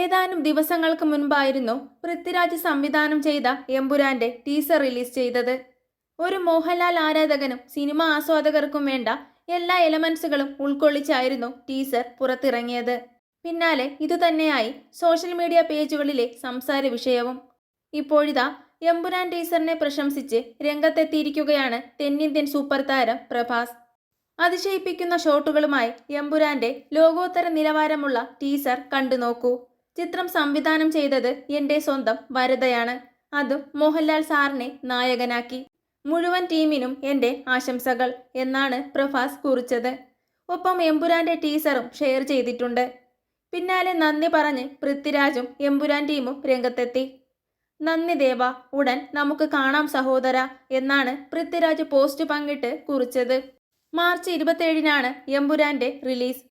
ഏതാനും ദിവസങ്ങൾക്ക് മുൻപായിരുന്നു പൃഥ്വിരാജ് സംവിധാനം ചെയ്ത എമ്പുരാന്റെ ടീസർ റിലീസ് ചെയ്തത്. ഒരു മോഹൻലാൽ ആരാധകനും സിനിമ ആസ്വാദകർക്കും വേണ്ട എല്ലാ എലമെന്റ്സുകളും ഉൾക്കൊള്ളിച്ചായിരുന്നു ടീസർ പുറത്തിറങ്ങിയത്. പിന്നാലെ ഇതുതന്നെയായി സോഷ്യൽ മീഡിയ പേജുകളിലെ സംസാര വിഷയവും. ഇപ്പോഴിതാ എമ്പുരാൻ ടീസറിനെ പ്രശംസിച്ച് രംഗത്തെത്തിയിരിക്കുകയാണ് തെന്നിന്ത്യൻ സൂപ്പർ താരം പ്രഭാസ്. അതിശയിപ്പിക്കുന്ന ഷോട്ടുകളുമായി എമ്പുരാന്റെ ലോകോത്തര നിലവാരമുള്ള ടീസർ കണ്ടു നോക്കൂ ചിത്രം സംവിധാനം ചെയ്തത് എന്റെ സ്വന്തം വരതയാണ് അതും മോഹൻലാൽ സാറിനെ നായകനാക്കി. മുഴുവൻ ടീമിനും എന്റെ ആശംസകൾ എന്നാണ് പ്രഭാസ് കുറിച്ചത്. ഒപ്പം എമ്പുരാന്റെ ടീസറും ഷെയർ ചെയ്തിട്ടുണ്ട്. പിന്നാലെ നന്ദി പറഞ്ഞ് പൃഥ്വിരാജും എമ്പുരാൻ ടീമും രംഗത്തെത്തി. നന്ദി ദേവ ഉടൻ നമുക്ക് കാണാം സഹോദര എന്നാണ് പൃഥ്വിരാജ് പോസ്റ്റ് പങ്കിട്ട് കുറിച്ചത്. മാർച്ച് ഇരുപത്തേഴിനാണ് എമ്പുരാന്റെ റിലീസ്.